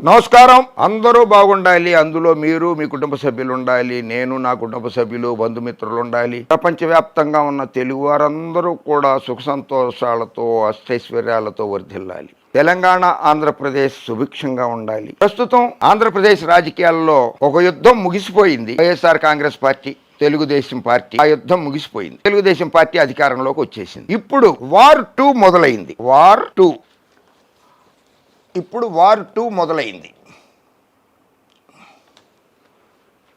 నమస్కారం. అందరూ బాగుండాలి. అందులో మీరు మీ కుటుంబ సభ్యులు ఉండాలి నేను నా కుటుంబ సభ్యులు బంధుమిత్రులు ఉండాలి ప్రపంచవ్యాప్తంగా ఉన్న తెలుగు వారందరూ కూడా సుఖ సంతోషాలతో అష్టైశ్వర్యాలతో వర్ధిల్లాలి. తెలంగాణ ఆంధ్రప్రదేశ్ సుభిక్షంగా ఉండాలి. ప్రస్తుతం ఆంధ్రప్రదేశ్ రాజకీయాల్లో ఒక యుద్ధం ముగిసిపోయింది. YSR Congress party Telugu Desam party ఆ యుద్ధం ముగిసిపోయింది. తెలుగుదేశం పార్టీ అధికారంలోకి వచ్చేసింది. ఇప్పుడు వార్ టూ మొదలైంది. వార్ టూ ఇప్పుడు వార్ టూ మొదలైంది.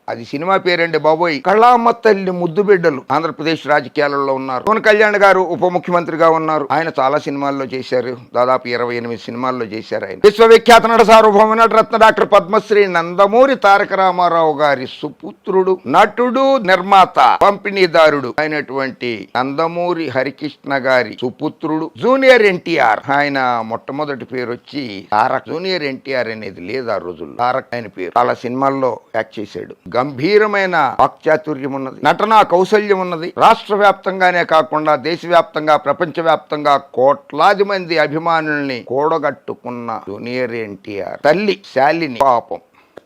అది సినిమా పేరండి బాబోయ్. కళామ తల్లి ముద్దు బిడ్డలు ఆంధ్రప్రదేశ్ రాజకీయాలలో ఉన్నారు. పవన్ కళ్యాణ్ గారు ఉప ముఖ్యమంత్రిగా ఉన్నారు. ఆయన చాలా సినిమాల్లో చేశారు. దాదాపు ఇరవై ఎనిమిది సినిమాల్లో చేశారు ఆయన. విశ్వవిఖ్యాత నట సార్వభౌమ నట రత్న డాక్టర్ పద్మశ్రీ నందమూరి తారక రామారావు గారి సుపుత్రుడు నటుడు నిర్మాత పంపిణీదారుడు అయినటువంటి నందమూరి హరికృష్ణ గారి సుపుత్రుడు జూనియర్ ఎన్టీఆర్. ఆయన మొట్టమొదటి పేరు వచ్చి తారక్. జూనియర్ ఎన్టీఆర్ అనేది లేదు ఆ రోజుల్లో. తారక్ ఆయన పేరు. చాలా సినిమాల్లో యాక్ట్ చేశాడు. గంభీరమైన వాక్చాతుర్యం ఉన్నది. నటనా కౌశల్యం ఉన్నది. రాష్ట్ర వ్యాప్తంగానే కాకుండా దేశవ్యాప్తంగా ప్రపంచవ్యాప్తంగా కోట్లాది మంది అభిమానుల్ని కూడగట్టుకున్న జూనియర్ ఎన్టీఆర్ తల్లి శాలిని పాపం.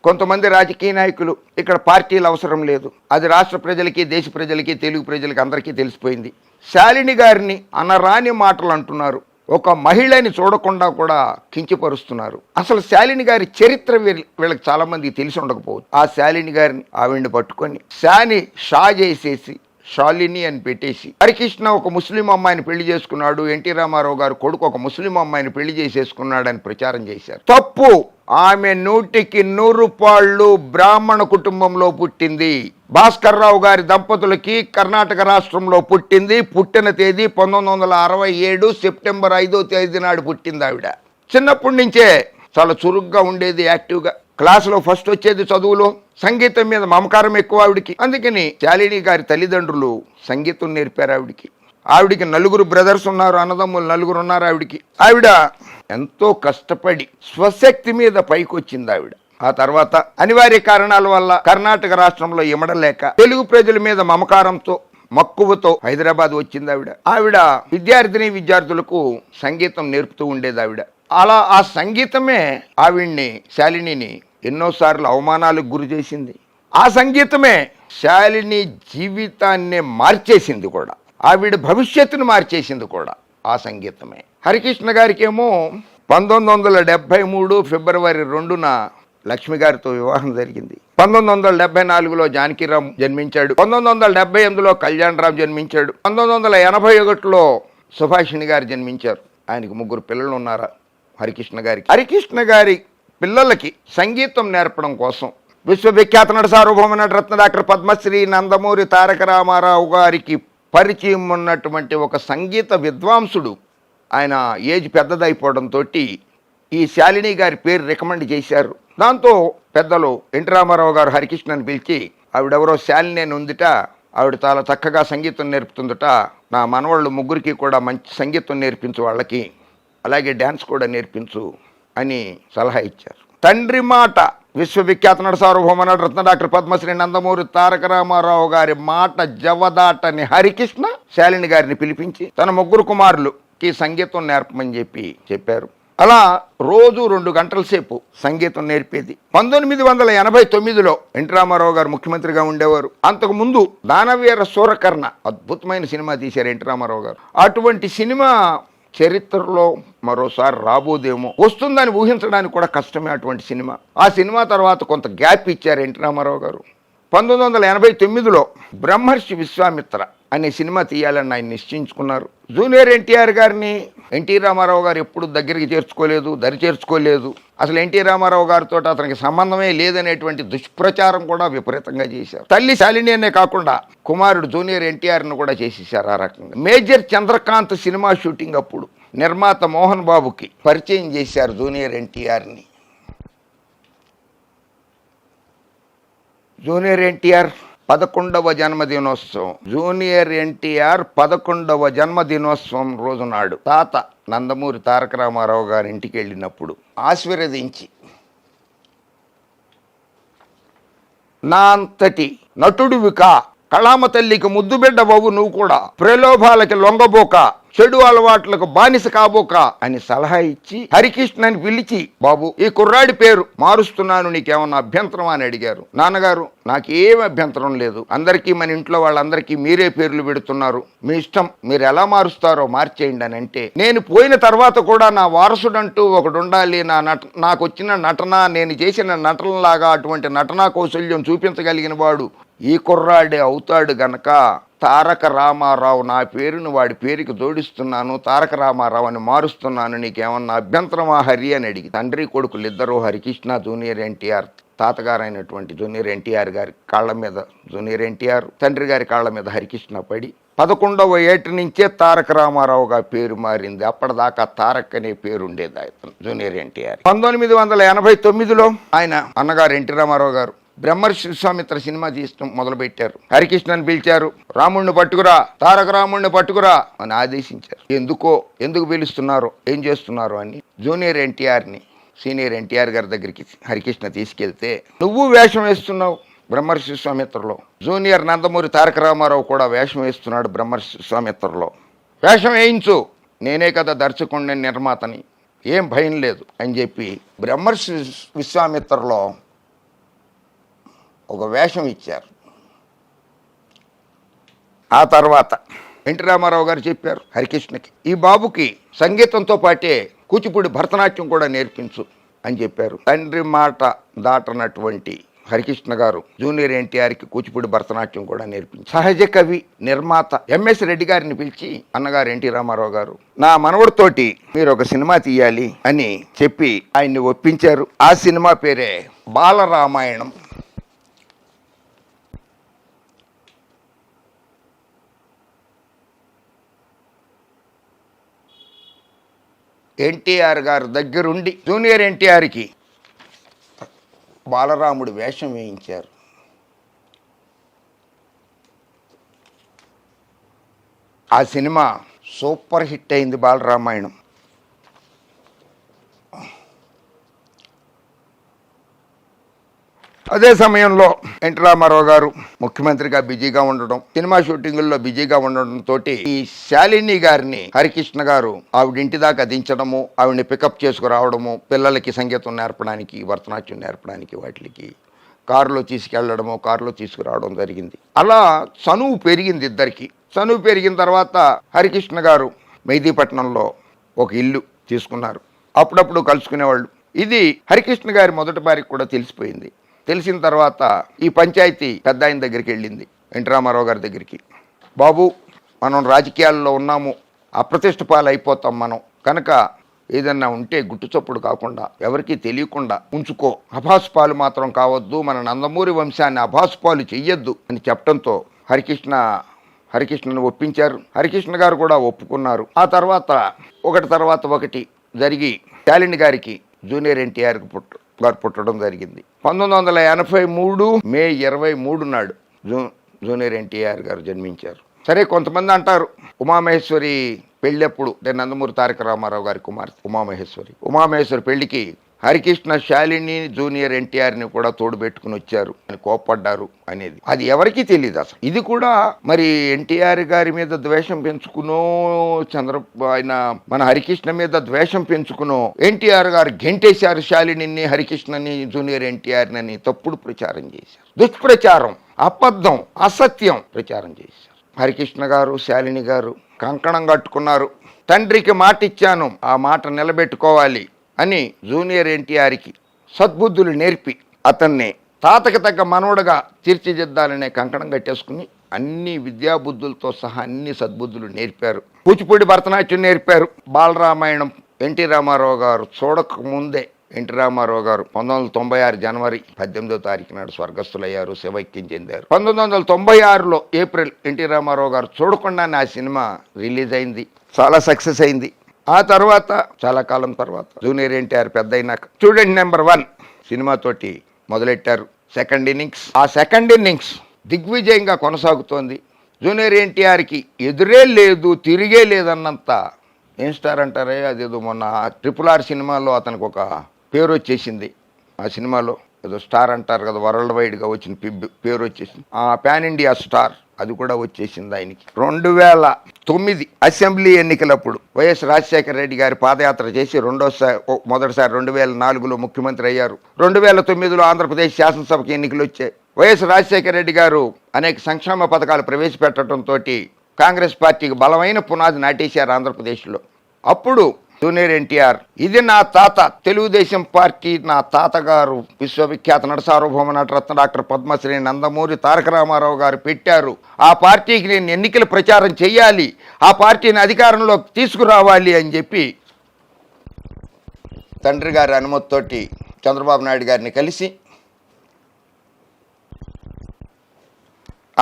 కొంతమంది రాజకీయ నాయకులు ఇక్కడ పార్టీలు అవసరం లేదు. అది రాష్ట్ర ప్రజలకి దేశ ప్రజలకి తెలుగు ప్రజలకి అందరికీ తెలిసిపోయింది. శాలిని గారిని అనరాని మాటలు అంటున్నారు. ఒక మహిళని చూడకుండా కూడా కించపరుస్తున్నారు. అసలు శాలిని గారి చరిత్ర వీళ్ళకి చాలా మంది తెలిసి ఉండకపోవచ్చు. ఆ శాలిని గారిని ఆవిడ్ని పట్టుకొని శాని షా చేసేసి షాలిని అని పెట్టేసి హరికృష్ణ ఒక ముస్లిం అమ్మాయిని పెళ్ళి చేసుకున్నాడు ఎన్టీ రామారావు గారు కొడుకు ఒక ముస్లిం అమ్మాయిని పెళ్ళి చేసేసుకున్నాడని ప్రచారం చేశారు. తప్పు ఆమె నూటికి నూరు పాళ్ళు బ్రాహ్మణ కుటుంబంలో పుట్టింది. భాస్కర్ రావు గారి దంపతులకి కర్ణాటక రాష్ట్రంలో పుట్టింది. పుట్టిన తేదీ పంతొమ్మిది వందల అరవై ఏడు సెప్టెంబర్ ఐదో తేదీ నాడు పుట్టింది ఆవిడ. చిన్నప్పటి నుంచే చాలా చురుగ్గా ఉండేది యాక్టివ్గా. క్లాసులో ఫస్ట్ వచ్చేది చదువులో సంగీతం మీద మమకారం ఎక్కువ ఆవిడికి. అందుకని శాలిని గారి తల్లిదండ్రులు సంగీతం నేర్పారు ఆవిడికి. ఆవిడికి నలుగురు బ్రదర్స్ ఉన్నారు అన్నదమ్ములు నలుగురు ఉన్నారు ఆవిడికి. ఆవిడ ఎంతో కష్టపడి స్వశక్తి మీద పైకొచ్చింది ఆవిడ. ఆ తర్వాత అనివార్య కారణాల వల్ల కర్ణాటక రాష్ట్రంలో ఇమడలేక తెలుగు ప్రజల మీద మమకారంతో మక్కువతో హైదరాబాద్ వచ్చింది ఆవిడ. ఆవిడ విద్యార్థిని విద్యార్థులకు సంగీతం నేర్పుతూ ఉండేది ఆవిడ. అలా ఆ సంగీతమే ఆవిడ్ని శాలినిని ఎన్నోసార్లు అవమానాలకు గురి చేసింది. ఆ సంగీతమే శాలిని జీవితాన్నే మార్చేసింది కూడా. ఆవిడ భవిష్యత్తును మార్చేసింది కూడా ఆ సంగీతమే. హరికృష్ణ గారికేమో పంతొమ్మిది వందల డెబ్బై మూడు ఫిబ్రవరి రెండున లక్ష్మి గారితో వివాహం జరిగింది. పంతొమ్మిది వందల డెబ్బై నాలుగులో జానకిరామ్ జన్మించాడు. పంతొమ్మిది వందల డెబ్బై ఎనిమిదిలో కళ్యాణ్ రామ్ జన్మించాడు. పంతొమ్మిది వందల ఎనభై ఒకటిలో సుభాషిణి గారు జన్మించారు. ఆయనకు ముగ్గురు పిల్లలు ఉన్నారా? హరికృష్ణ గారికి. హరికృష్ణ గారి పిల్లలకి సంగీతం నేర్పడం కోసం విశ్వవిఖ్యాత నట సార్వభౌమ నట రత్న డాక్టర్ పద్మశ్రీ నందమూరి తారక రామారావు గారికి పరిచయం ఉన్నటువంటి ఒక సంగీత విద్వాంసుడు ఆయన ఏజ్ పెద్దదైపోవడంతో ఈ శాలిని గారి పేరు రికమెండ్ చేశారు. దాంతో పెద్దలు ఎన్టీ రామారావు గారు హరికృష్ణని పిలిచి ఆవిడెవరో శాలిని ఉందిట ఆవిడ చాలా చక్కగా సంగీతం నేర్పుతుందట నా మనవాళ్ళు ముగ్గురికి కూడా మంచి సంగీతం నేర్పించు వాళ్ళకి అలాగే డ్యాన్స్ కూడా నేర్పించు అని సలహా ఇచ్చారు. తండ్రి మాట విశ్వవిఖ్యాత నట సార్వభౌమ నట రత్న డాక్టర్ పద్మశ్రీ నందమూరి తారక రామారావు గారి మాట జవదాటని హరికృష్ణ శాలిని గారిని పిలిపించి తన ముగ్గురు కుమారులుకి సంగీతం నేర్పమని చెప్పి చెప్పారు. అలా రోజు రెండు గంటల సేపు సంగీతం నేర్పేది. పంతొమ్మిది వందల ఎనభై తొమ్మిదిలో ఎన్టీ రామారావు గారు ముఖ్యమంత్రిగా ఉండేవారు. అంతకు ముందు దానవీర సూరకర్ణ అద్భుతమైన సినిమా తీశారు ఎన్టీ రామారావు గారు. అటువంటి సినిమా చరిత్రలో మరోసారి రాబోదేమో వస్తుందని ఊహించడానికి కూడా కష్టమే అటువంటి సినిమా. ఆ సినిమా తర్వాత కొంత గ్యాప్ ఇచ్చారు ఎన్టీ రామారావు గారు. పంతొమ్మిది వందల ఎనభై తొమ్మిదిలో బ్రహ్మర్షి విశ్వామిత్ర అనే సినిమా తీయాలని ఆయన నిశ్చయించుకున్నారు. జూనియర్ ఎన్టీఆర్ గారిని ఎన్టీ రామారావు గారు ఎప్పుడు దగ్గరికి చేర్చుకోలేదు దరి చేర్చుకోలేదు. అసలు ఎన్టీ రామారావు గారితో అతనికి సంబంధమే లేదనేటువంటి దుష్ప్రచారం కూడా విపరీతంగా చేశారు. తల్లి శాలిని అనే కాకుండా కుమారుడు జూనియర్ ఎన్టీఆర్ను కూడా చేసేసారు ఆ రకంగా. మేజర్ చంద్రకాంత్ సినిమా షూటింగ్ అప్పుడు నిర్మాత మోహన్ బాబుకి పరిచయం చేశారు జూనియర్ ఎన్టీఆర్ని. జూనియర్ ఎన్టీఆర్ పదకొండవ జన్మదినోత్సవం. జూనియర్ ఎన్టీఆర్ పదకొండవ జన్మదినోత్సవం రోజు నాడు. తాత నందమూరి తారక రామారావు గారి ఇంటికి వెళ్ళినప్పుడు ఆశీర్వదించి నా అంతటి నటుడివి కా. కళామ తల్లికి ముద్దుబిడ్డ బాబు నువ్వు కూడా. ప్రలోభాలకి లొంగబోక. చెడు అలవాట్లకు బానిస కాబోక అని సలహా ఇచ్చి హరికృష్ణని పిలిచి బాబు ఈ కుర్రాడి పేరు మారుస్తున్నాను నీకేమన్నా అభ్యంతరం? అని అడిగారు. నాన్నగారు నాకేం అభ్యంతరం లేదు. అందరికీ మన ఇంట్లో వాళ్ళందరికీ మీరే పేర్లు పెడుతున్నారు. మీ ఇష్టం మీరు ఎలా మారుస్తారో మార్చేయండి అని అంటే నేను పోయిన తర్వాత కూడా నా వారసుడంటూ ఒకడు ఉండాలి నా నట నాకు వచ్చిన నటన నేను చేసిన నటనలాగా అటువంటి నటనా కౌశల్యం చూపించగలిగిన వాడు ఈ కుర్రాడే అవుతాడు గనక తారక రామారావు నా పేరును వాడి పేరుకి జోడిస్తున్నాను తారక రామారావు అని మారుస్తున్నాను నీకేమన్నా అభ్యంతరమా హరి అని అడిగి తండ్రి కొడుకులు ఇద్దరు హరికృష్ణ జూనియర్ ఎన్టీఆర్ తాతగారు అయినటువంటి జూనియర్ ఎన్టీఆర్ గారి కాళ్ళ మీద జూనియర్ ఎన్టీఆర్ తండ్రి గారి కాళ్ళ మీద హరికృష్ణ పడి పదకొండవ ఏటి నుంచే తారక రామారావుగా పేరు మారింది. అప్పటిదాకా తారక్ అనే పేరు ఉండేది ఆయన జూనియర్ ఎన్టీఆర్. పంతొమ్మిది వందల ఎనభై తొమ్మిదిలో ఆయన అన్నగారు ఎన్టీ రామారావు గారు బ్రహ్మర్షి విశ్వామిత్ర సినిమా తీయడం మొదలుపెట్టారు. హరికృష్ణని పిలిచారు రాముణ్ణి పట్టుకురా తారక రాముణ్ణి పట్టుకురా అని ఆదేశించారు. ఎందుకో ఎందుకు పిలుస్తున్నారు ఏం చేస్తున్నారు అని జూనియర్ ఎన్టీఆర్ని సీనియర్ ఎన్టీఆర్ గారి దగ్గరికి హరికృష్ణ తీసుకెళ్తే నువ్వు వేషం వేస్తున్నావు బ్రహ్మర్షి విశ్వామిత్రలో జూనియర్ నందమూరి తారక రామారావు కూడా వేషం వేస్తున్నాడు బ్రహ్మర్షి విశ్వామిత్రలో వేషం వేయించు నేనే కదా దర్శకుండా నిర్మాతని. ఏం భయం లేదు అని చెప్పి బ్రహ్మర్షి విశ్వామిత్రలో ఒక వేషం ఇచ్చారు. ఆ తర్వాత ఎన్టీ రామారావు గారు చెప్పారు హరికృష్ణకి ఈ బాబుకి సంగీతంతో పాటే కూచిపూడి భరతనాట్యం కూడా నేర్పించు అని చెప్పారు. తండ్రి మాట దాటనటువంటి హరికృష్ణ గారు జూనియర్ ఎన్టీఆర్కి కూచిపూడి భరతనాట్యం కూడా నేర్పించి సహజ కవి నిర్మాత ఎంఎస్ రెడ్డి గారిని పిలిచి అన్నగారు ఎన్టీ రామారావు గారు నా మనవడితోటి మీరు ఒక సినిమా తీయాలి అని చెప్పి ఆయన్ని ఒప్పించారు. ఆ సినిమా పేరే బాలరామాయణం. ఎన్టీఆర్ గారు దగ్గరుండి జూనియర్ ఎన్టీఆర్కి బాలరాముడు వేషం వేయించారు. ఆ సినిమా సూపర్ హిట్ అయింది బాలరామాయణం. అదే సమయంలో ఎన్టీ రామారావు గారు ముఖ్యమంత్రిగా బిజీగా ఉండడం సినిమా షూటింగుల్లో బిజీగా ఉండడం తోటి ఈ శాలిని గారిని హరికృష్ణ గారు ఆవిడ ఇంటి దాకా దించడము ఆవిడని పికప్ చేసుకురావడము పిల్లలకి సంగీతం నేర్పడానికి భరతనాట్యం నేర్పడానికి వాటికి కారులో తీసుకెళ్ళడము కారులో తీసుకురావడం జరిగింది. అలా చనువు పెరిగింది ఇద్దరికి. చనువు పెరిగిన తర్వాత హరికృష్ణ గారు మెహదీపట్నంలో ఒక ఇల్లు తీసుకున్నారు. అప్పుడప్పుడు కలుసుకునేవాళ్ళు. ఇది హరికృష్ణ గారి మొదటి భార్యకు కూడా తెలిసిపోయింది. తెలిసిన తర్వాత ఈ పంచాయతీ పెద్ద ఆయన దగ్గరికి వెళ్ళింది. ఎన్టీ రామారావు గారి దగ్గరికి. బాబు మనం రాజకీయాల్లో ఉన్నాము. అప్రతిష్ట పాలైపోతాం అయిపోతాం మనం. కనుక ఏదన్నా ఉంటే గుట్టుచప్పుడు కాకుండా ఎవరికీ తెలియకుండా ఉంచుకో. అభాసుపాలు మాత్రం కావద్దు. మన నందమూరి వంశాన్ని అభాసుపాలు చెయ్యొద్దు అని చెప్పడంతో హరికృష్ణ హరికృష్ణను ఒప్పించారు. హరికృష్ణ గారు కూడా ఒప్పుకున్నారు. ఆ తర్వాత ఒకటి తర్వాత ఒకటి జరిగి శాలిని గారికి జూనియర్ ఎన్టీఆర్కి పుట్టు. గారు పుట్టడం జరిగింది. పంతొమ్మిది వందల ఎనభై మూడు మే ఇరవై మూడు నాడు జూ జూనియర్ ఎన్టీఆర్ గారు జన్మించారు. సరే కొంతమంది అంటారు ఉమామహేశ్వరి పెళ్ళప్పుడు నందమూరి తారక రామారావు గారి కుమార్తె ఉమామహేశ్వరి. ఉమామహేశ్వరి పెళ్ళికి హరికృష్ణ శాలిని జూనియర్ ఎన్టీఆర్ని కూడా తోడుబెట్టుకుని వచ్చారు అని కోప్పడ్డారు అనేది. అది ఎవరికీ తెలియదు అసలు. ఇది కూడా మరి ఎన్టీఆర్ గారి మీద ద్వేషం పెంచుకునో చంద్ర ఆయన మన హరికృష్ణ మీద ద్వేషం పెంచుకునో ఎన్టీఆర్ గారు గెంటేశారు శాలిని హరికృష్ణని జూనియర్ ఎన్టీఆర్ని అని తప్పుడు ప్రచారం చేశారు. దుష్ప్రచారం అబద్ధం అసత్యం ప్రచారం చేశారు. హరికృష్ణ గారు శాలిని గారు కంకణం కట్టుకున్నారు. తండ్రికి మాట ఇచ్చాను ఆ మాట నిలబెట్టుకోవాలి. అని జూనియర్ ఎన్టీఆర్కి సద్బుద్ధులు నేర్పి అతన్ని తాతకి తగ్గ మనవడుగా తీర్చిదిద్దాలనే కంకణం కట్టేసుకుని అన్ని విద్యాబుద్ధులతో సహా అన్ని సద్బుద్ధులు నేర్పారు. కూచిపూడి భరతనాట్యం నేర్పారు. బాలరామాయణం ఎన్టీ రామారావు గారు చూడక ముందే ఎన్టీ రామారావు గారు పంతొమ్మిది వందల తొంభై ఆరు జనవరి పద్దెనిమిదో తారీఖు నాడు స్వర్గస్థులయ్యారు శివైక్యం చెందారు. పంతొమ్మిది వందల తొంభై ఆరులో ఏప్రిల్ ఎన్టీ రామారావు గారు చూడకుండానే ఆ సినిమా రిలీజ్ అయింది. చాలా సక్సెస్ అయింది. ఆ తర్వాత చాలా కాలం తర్వాత జూనియర్ ఎన్టీఆర్ పెద్ద అయినాక స్టూడెంట్ నెంబర్ వన్ సినిమాతోటి మొదలెట్టారు. Second innings. ఆ సెకండ్ ఇన్నింగ్స్ దిగ్విజయంగా కొనసాగుతోంది. జూనియర్ ఎన్టీఆర్కి ఎదురే లేదు తిరిగే లేదన్నంత ఏం స్టార్ అంటారే అదేదో మొన్న ట్రిపుల్ ఆర్ సినిమాలో అతనికి ఒక పేరు వచ్చేసింది ఆ సినిమాలో ఏదో స్టార్ అంటారు కదా వరల్డ్ వైడ్గా వచ్చిన పేరు వచ్చేసింది ఆ పాన్ ఇండియా స్టార్ అది కూడా వచ్చేసింది ఆయనకి. రెండు వేల తొమ్మిది అసెంబ్లీ ఎన్నికలప్పుడు వైఎస్ రాజశేఖర రెడ్డి గారి పాదయాత్ర చేసి రెండోసారి మొదటిసారి రెండు వేల నాలుగులో ముఖ్యమంత్రి అయ్యారు. రెండు వేల తొమ్మిదిలో ఆంధ్రప్రదేశ్ శాసనసభకి ఎన్నికలు వచ్చాయి. వైఎస్ రాజశేఖర రెడ్డి గారు అనేక సంక్షేమ పథకాలు ప్రవేశపెట్టడంతో కాంగ్రెస్ పార్టీకి బలమైన పునాది నాటేశారు ఆంధ్రప్రదేశ్లో. అప్పుడు జూనియర్ ఎన్టీఆర్. ఇది నా తాత. తెలుగుదేశం పార్టీ నా తాతగారు విశ్వవిఖ్యాత నట సార్వభౌమ నటరత్న డాక్టర్ పద్మశ్రీ నందమూరి తారక రామారావు గారు పెట్టారు. ఆ పార్టీకి నేను ఎన్నికల ప్రచారం చేయాలి. ఆ పార్టీని అధికారంలోకి తీసుకురావాలి అని చెప్పి తండ్రి గారి అనుమతితోటి చంద్రబాబు నాయుడు గారిని కలిసి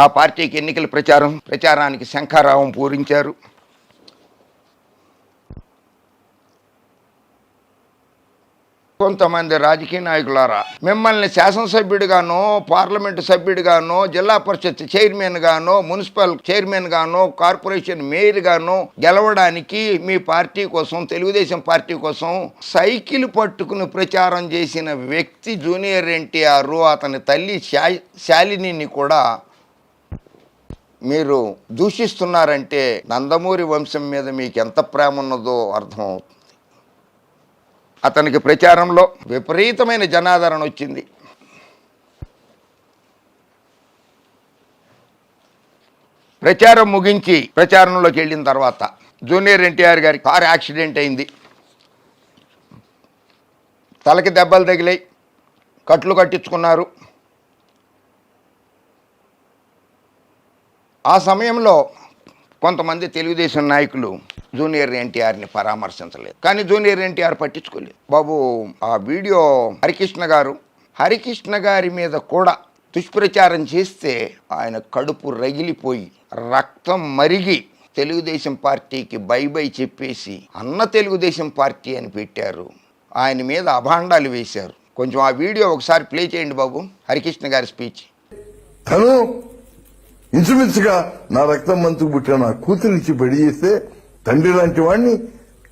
ఆ పార్టీకి ఎన్నికల ప్రచారం ప్రచారానికి శంఖారావం పూరించారు. కొంతమంది రాజకీయ నాయకులారా మిమ్మల్ని శాసనసభ్యుడిగానో పార్లమెంటు సభ్యుడిగానో జిల్లా పరిషత్ చైర్మన్గానో మున్సిపల్ చైర్మన్గానో కార్పొరేషన్ మేయర్గానో గెలవడానికి మీ పార్టీ కోసం తెలుగుదేశం పార్టీ కోసం సైకిల్ పట్టుకుని ప్రచారం చేసిన వ్యక్తి జూనియర్ ఎన్టీఆర్ అతని తల్లి శాలినిని కూడా మీరు దూషిస్తున్నారంటే నందమూరి వంశం మీద మీకు ఎంత ప్రేమ ఉన్నదో అర్థమవుతుంది. అతనికి ప్రచారంలో విపరీతమైన జనాదరణ వచ్చింది. ప్రచారం ముగించి ప్రచారంలోకి వెళ్ళిన తర్వాత జూనియర్ ఎన్టీఆర్ గారి కారు యాక్సిడెంట్ అయింది. తలకి దెబ్బలు తగిలాయి కట్లు కట్టించుకున్నారు. ఆ సమయంలో కొంతమంది తెలుగుదేశం నాయకులు జూనియర్ ఎన్టీఆర్ని పరామర్శించలేదు. కానీ జూనియర్ ఎన్టీఆర్ పట్టించుకోలేదు. బాబు ఆ వీడియో హరికృష్ణ గారు హరికృష్ణ గారి మీద కూడా దుష్ప్రచారం చేస్తే ఆయన కడుపు రగిలిపోయి రక్తం మరిగి తెలుగుదేశం పార్టీకి బై బై చెప్పేసి అన్న తెలుగుదేశం పార్టీ అని పెట్టారు. ఆయన మీద అభాండాలు వేశారు. కొంచెం ఆ వీడియో ఒకసారి ప్లే చేయండి బాబు హరికృష్ణ గారి స్పీచ్. ఇంచుమించుగా నా రక్తం మంచుకు పుట్టిన నా కూతురిచ్చి పెళ్ళి చేస్తే తండ్రి లాంటి వాడిని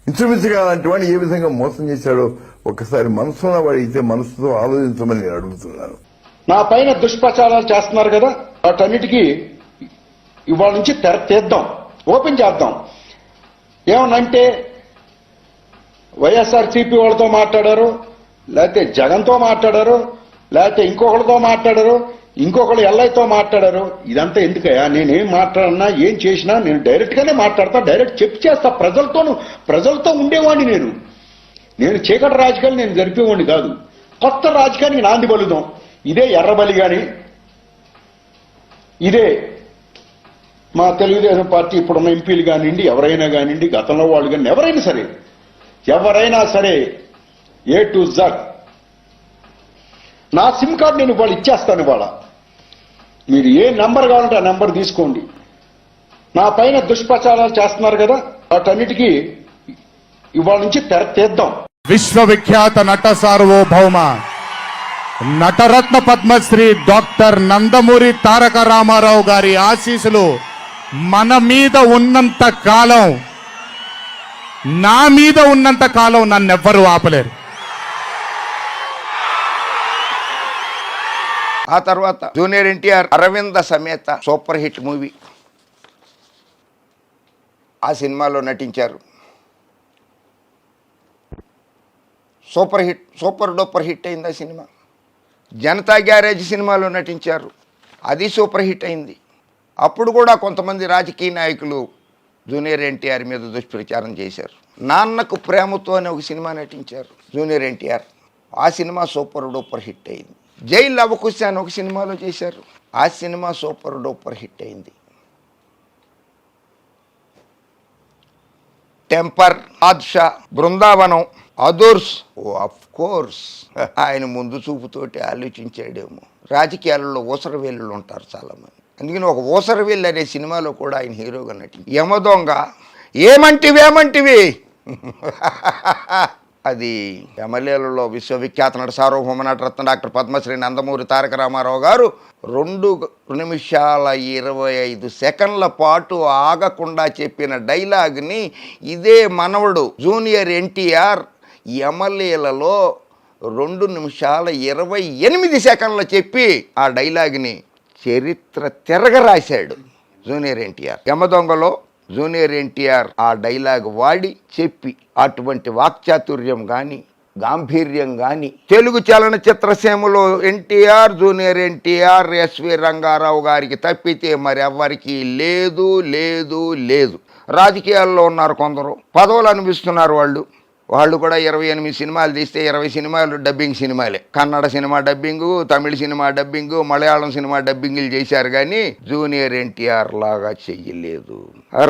ఇంచుమించుగా లాంటి వాడిని ఏ విధంగా మోసం చేశాడో ఒకసారి మనసున్న వాడితే మనసుతో ఆలోచించమని నేను అడుగుతున్నాను. నా పైన దుష్ప్రచారాలు చేస్తున్నారు కదా వాటన్నిటికీ ఇవాళ నుంచి తెర తీద్దాం ఓపెన్ చేద్దాం. ఏమనంటే వైఎస్ఆర్ సిపి వాళ్ళతో మాట్లాడారు లేకపోతే జగన్తో మాట్లాడారు లేకపోతే ఇంకొకరితో మాట్లాడారు ఇంకొకరు ఎల్లయ్యతో మాట్లాడారు. ఇదంతా ఎందుకయ్యా? నేనేం మాట్లాడన్నా ఏం చేసినా నేను డైరెక్ట్ గానే మాట్లాడతా డైరెక్ట్ చెప్పి చేస్తా. ప్రజలతోను ప్రజలతో ఉండేవాడిని నేను. నేను చీకటి రాజకీయాలు నేను జరిపేవాడిని కాదు. కొత్త రాజకీయానికి నాంది బలుదాం ఇదే ఎర్రబలి కానీ ఇదే మా తెలుగుదేశం పార్టీ ఇప్పుడున్న ఎంపీలు కానివ్వండి ఎవరైనా కానివ్వండి గతంలో వాళ్ళు కానీ ఎవరైనా సరే ఎవరైనా సరే ఏ టు జడ్ నా సిమ్ కార్డు నేను ఇవాళ ఇచ్చేస్తాను ఇవాళ. మీరు ఏ నంబర్ కావాలంటే ఆ నంబర్ తీసుకోండి. నా పైన దుష్ప్రచారాలు చేస్తున్నారు కదా వాటన్నిటికీ ఇవాళ నుంచి తెర తీద్దాం. విశ్వవిఖ్యాత నట సార్వభౌమ నటరత్న పద్మశ్రీ డాక్టర్ నందమూరి తారక రామారావు గారి ఆశీస్సులు మన మీద ఉన్నంత కాలం నా మీద ఉన్నంత కాలం నన్నెవ్వరూ ఆపలేరు. ఆ తర్వాత junior NTR Aravinda Sametha super hit movie. ఆ సినిమాలో నటించారు. Super hit super duper hit అయింది ఆ సినిమా. జనతా గ్యారేజ్ సినిమాలో నటించారు. అది సూపర్ హిట్ అయింది. అప్పుడు కూడా కొంతమంది రాజకీయ నాయకులు జూనియర్ ఎన్టీఆర్ మీద దుష్ప్రచారం చేశారు. నాన్నకు ప్రేమతో అనే ఒక సినిమా నటించారు జూనియర్ ఎన్టీఆర్. ఆ సినిమా సూపర్ డూపర్ హిట్ అయింది. జై లవకుశ అని ఒక సినిమాలో చేశారు. ఆ సినిమా సూపర్ డూపర్ హిట్ అయింది. టెంపర్ ఆద్షా Brindavanam Adhurs oh of course ఆయన ముందు చూపుతోటి ఆలోచించాడేమో. రాజకీయాలలో ఊసరవేళ్ళు ఉంటారు చాలామంది. అందుకని ఒక ఊసరవేళ్ళు అనే సినిమాలో కూడా ఆయన హీరోగా నటించి యమదొంగ ఏమంటివి ఏమంటివి? అది ఎమ్మెల్యేలలో విశ్వవిఖ్యాత నట సార్వభౌమ నటరత్న డాక్టర్ పద్మశ్రీ నందమూరి తారక రామారావు గారు రెండు నిమిషాల ఇరవై ఐదు సెకండ్ల పాటు ఆగకుండా చెప్పిన డైలాగ్ని ఇదే మనవడు జూనియర్ ఎన్టీఆర్ ఎమ్మెల్యేలలో రెండు నిమిషాల ఇరవై ఎనిమిది సెకండ్ల చెప్పి ఆ డైలాగ్ని చరిత్ర తిరగరాశాడు జూనియర్ ఎన్టీఆర్. యమదొంగలో జూనియర్ ఎన్టీఆర్ ఆ డైలాగ్ వాడి చెప్పి అటువంటి వాక్చాతుర్యం కానీ గాంభీర్యం కానీ తెలుగు చలనచిత్రసీమలో ఎన్టీఆర్ జూనియర్ ఎన్టీఆర్ ఎస్వి రంగారావు గారికి తప్పితే మరి ఎవరికి లేదు లేదు లేదు. రాజకీయాల్లో ఉన్నారు కొందరు. పదవులు అనిపిస్తున్నారు వాళ్ళు. వాళ్ళు కూడా ఇరవై ఎనిమిది సినిమాలు తీస్తే ఇరవై సినిమాలు డబ్బింగ్ సినిమాలే. Kannada cinema dubbing Tamil cinema dubbing Malayalam cinema డబ్బింగులు చేశారు కానీ జూనియర్ ఎన్టీఆర్ లాగా చెయ్యలేదు.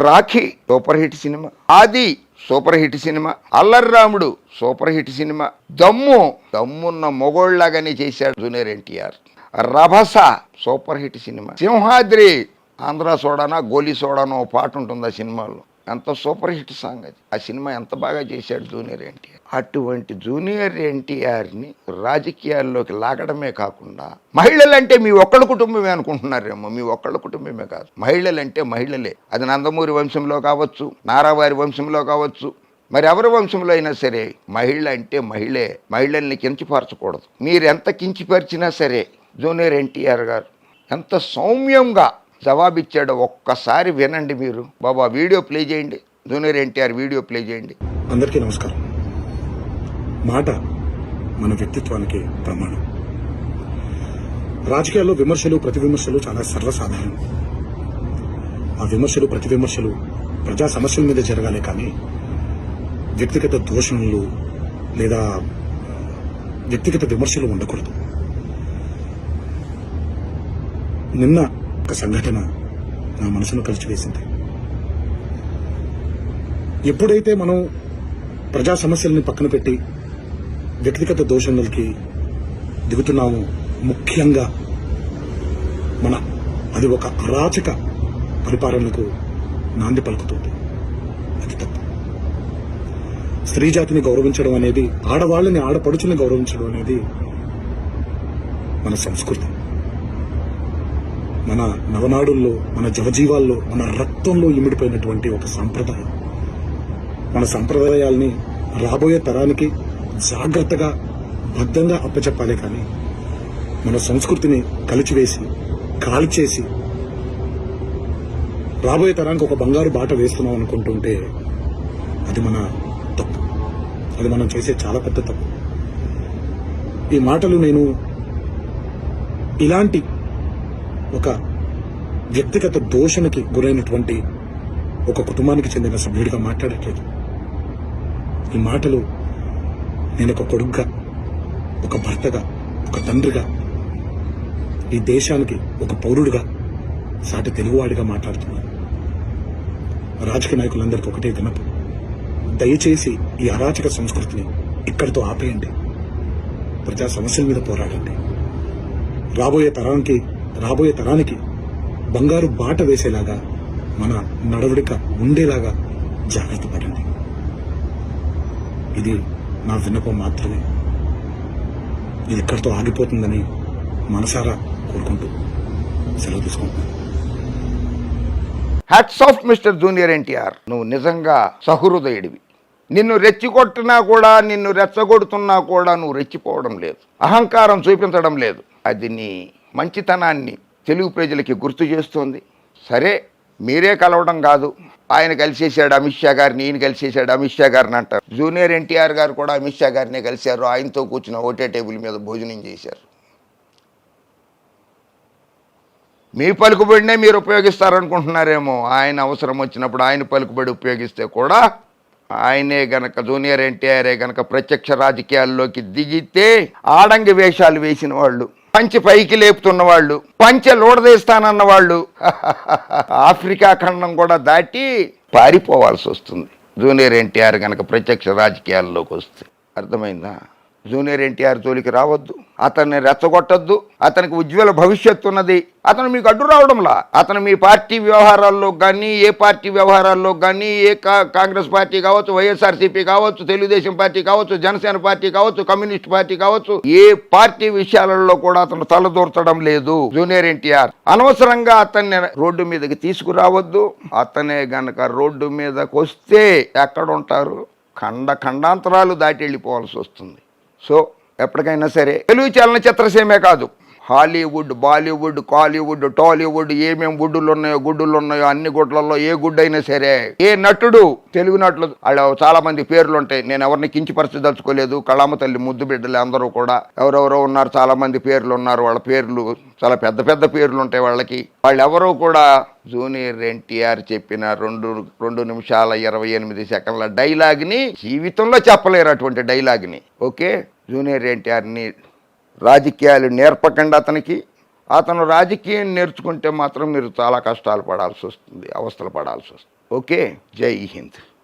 Rakhi super hit cinema Aadi super hit cinema Allari Ramudu super hit cinema Dammu దమ్మున్న మొగోళ్ళాగానే చేశాడు junior NTR. Rabhasa super hit cinema Simhadri Andhra సోడానా గోలీ సోడానో ఓ పాట ఉంటుంది ఆ సినిమాలో? ఎంత సూపర్ హిట్ సాంగ్ అది. ఆ సినిమా ఎంత బాగా చేశాడు జూనియర్ ఎన్టీఆర్? అటువంటి జూనియర్ ఎన్టీఆర్ని రాజకీయాల్లోకి లాగడమే కాకుండా మహిళలంటే మీ ఒక్కళ్ళ కుటుంబమే అనుకుంటున్నారేమో. మీ ఒక్కళ్ళ కుటుంబమే కాదు. మహిళలంటే మహిళలే. అది నందమూరి వంశంలో కావచ్చు నారావారి వంశంలో కావచ్చు. మరి ఎవరి వంశంలో అయినా సరే మహిళ అంటే మహిళే. మహిళల్ని కించపరచకూడదు. మీరు ఎంత కించిపరిచినా సరే జూనియర్ ఎన్టీఆర్ గారు ఎంత సౌమ్యంగా జవాబిచ్చాడో ఒక్కసారి వినండి మీరు. బాబా వీడియో ప్లే చేయండి. జూనియర్ ఎన్టీఆర్ వీడియో ప్లే చేయండి. అందరికీ నమస్కారం. మాట మన వ్యక్తిత్వానికి ప్రమాణం. రాజకీయాల్లో విమర్శలు ప్రతి విమర్శలు చాలా సర్వసాధారణం. ఆ విమర్శలు ప్రతి విమర్శలు ప్రజా సమస్యల మీద జరగాలి కానీ వ్యక్తిగత దోషణలు లేదా వ్యక్తిగత విమర్శలు ఉండకూడదు. నిన్న ఒక సంఘటన నా మనసును కలిచివేసింది ఎప్పుడైతే మనం ప్రజా సమస్యల్ని పక్కన పెట్టి వ్యక్తిగత దోషణలకి దిగుతున్నాము ముఖ్యంగా మన అది ఒక అరాచక పరిపాలనకు నాంది పలుకుతుంది. అది తప్పు. స్త్రీ జాతిని గౌరవించడం అనేది ఆడవాళ్ళని ఆడపడుచుని గౌరవించడం అనేది మన సంస్కృతి. మన నవనాడుల్లో మన జవజీవాల్లో మన రక్తంలో ఇమిడిపోయినటువంటి ఒక సాంప్రదాయం. మన సంప్రదాయాల్ని రాబోయే తరానికి జాగ్రత్తగా భద్రంగా అప్పచెప్పాలి కానీ మన సంస్కృతిని కలిచివేసి కాల్చేసి రాబోయే తరానికి ఒక బంగారు బాట వేస్తున్నాం అనుకుంటుంటే అది మన తప్పు. అది మనం చేసే చాలా పెద్ద తప్పు. ఈ మాటలు నేను ఇలాంటి ఒక వ్యక్తిగత దోషణకి గురైనటువంటి ఒక కుటుంబానికి చెందిన సభ్యుడిగా మాట్లాడట్లేదు ఈ మాటలు నేను ఒక కొడుగ్గా ఒక భర్తగా ఒక తండ్రిగా ఈ దేశానికి ఒక పౌరుడిగా సాటి తెలుగువాడిగా మాట్లాడుతున్నాను. రాజకీయ నాయకులందరికీ ఒకటే వినపు దయచేసి ఈ అరాచక సంస్కృతిని ఇక్కడితో ఆపేయండి. ప్రజా సమస్యల మీద పోరాడండి. రాబోయే తరానికి రాబోయే తరానికి బంగారు బాట వేసేలాగా మన నడవడిక ఉండేలాగా జాగ్రత్త పడండి. ఇది నా విన్నపం మాత్రమే. ఇది ఇక్కడితో ఆగిపోతుందని మనసారా కోరుకుంటూ సెలవు తీసుకుంటున్నాను. Hats off mister junior NTR నువ్వు నిజంగా సహృదయుడివి. నిన్ను రెచ్చికొట్టినా కూడా నిన్ను రెచ్చగొడుతున్నా కూడా నువ్వు రెచ్చిపోవడం లేదు. అహంకారం చూపించడం లేదు. అది నీ మంచితనాన్ని తెలుగు ప్రజలకి గుర్తు చేస్తోంది. సరే మీరే కలవడం కాదు. ఆయన కలిసేసాడు అమిత్ షా గారిని ఈయన కలిసేసాడు అమిత్ షా గారిని అంటారు. జూనియర్ ఎన్టీఆర్ గారు కూడా అమిత్ షా గారినే కలిశారు. ఆయనతో కూర్చున్న ఒకటే టేబుల్ మీద భోజనం చేశారు. మీ పలుకుబడినే మీరు ఉపయోగిస్తారనుకుంటున్నారేమో. ఆయన అవసరం వచ్చినప్పుడు ఆయన పలుకుబడి ఉపయోగిస్తే కూడా ఆయనే గనక జూనియర్ ఎన్టీఆర్ఏ గనక ప్రత్యక్ష రాజకీయాల్లోకి దిగితే ఆడంగి వేషాలు వేసిన వాళ్ళు పంచి పైకి లేపుతున్న వాళ్ళు పంచె లోడదేస్తానన్న వాళ్ళు ఆఫ్రికా ఖండం కూడా దాటి పారిపోవాల్సి వస్తుంది. జూనియర్ ఎన్టీఆర్ కనుక ప్రత్యక్ష రాజకీయాల్లోకి వస్తే. అర్థమైందా? జూనియర్ ఎన్టీఆర్ జోలికి రావద్దు అతన్ని రెచ్చగొట్టద్దు అతనికి ఉజ్వల భవిష్యత్తు ఉన్నది. అతను మీకు అడ్డు రావడంలా? అతను మీ పార్టీ వ్యవహారాల్లో కానీ ఏ పార్టీ వ్యవహారాల్లో కానీ ఏ కా- కాంగ్రెస్ పార్టీ కావచ్చు వైఎస్ఆర్సీపీ కావచ్చు తెలుగుదేశం పార్టీ కావచ్చు జనసేన పార్టీ కావచ్చు కమ్యూనిస్ట్ పార్టీ కావచ్చు ఏ పార్టీ విషయాలలో కూడా అతను తలదూర్చడం లేదు జూనియర్ ఎన్టీఆర్. అనవసరంగా అతన్ని రోడ్డు మీదకి తీసుకురావద్దు. అతనే గనక రోడ్డు మీదకి వస్తే ఎక్కడ ఉంటారు ఖండ ఖండాంతరాలు దాటి వెళ్ళిపోవాల్సి వస్తుంది. సో ఎప్పటికైనా సరే తెలుగు చలనచిత్రసీమే కాదు. హాలీవుడ్ బాలీవుడ్ కాలీవుడ్ టాలీవుడ్ ఏమేం గుడ్డులు ఉన్నాయో గుడ్డులు ఉన్నాయో అన్ని గుడ్లలో ఏ గుడ్డు అయినా సరే ఏ నటుడు తెలుగు నటులు వాళ్ళ చాలా మంది పేర్లు ఉంటాయి నేను ఎవరిని కించిపరచదలుచుకోలేదు కళామ తల్లి ముద్దు బిడ్డలు అందరూ కూడా. ఎవరెవరో ఉన్నారు చాలా మంది పేర్లు ఉన్నారు. వాళ్ళ పేర్లు చాలా పెద్ద పెద్ద పేర్లు ఉంటాయి వాళ్ళకి. వాళ్ళు ఎవరో కూడా జూనియర్ ఎన్టీఆర్ చెప్పిన రెండు రెండు నిమిషాల ఇరవై ఎనిమిది సెకండ్ల డైలాగ్ని జీవితంలో చెప్పలేరు అటువంటి డైలాగ్ని. ఓకే? జూనియర్ ఎన్టీఆర్ని రాజకీయాలు నేర్పకండి అతనికి. అతను రాజకీయం నేర్చుకుంటే మాత్రం మీరు చాలా కష్టాలు పడాల్సి వస్తుంది అవస్థలు పడాల్సి వస్తుంది. ఓకే? జై హింద్.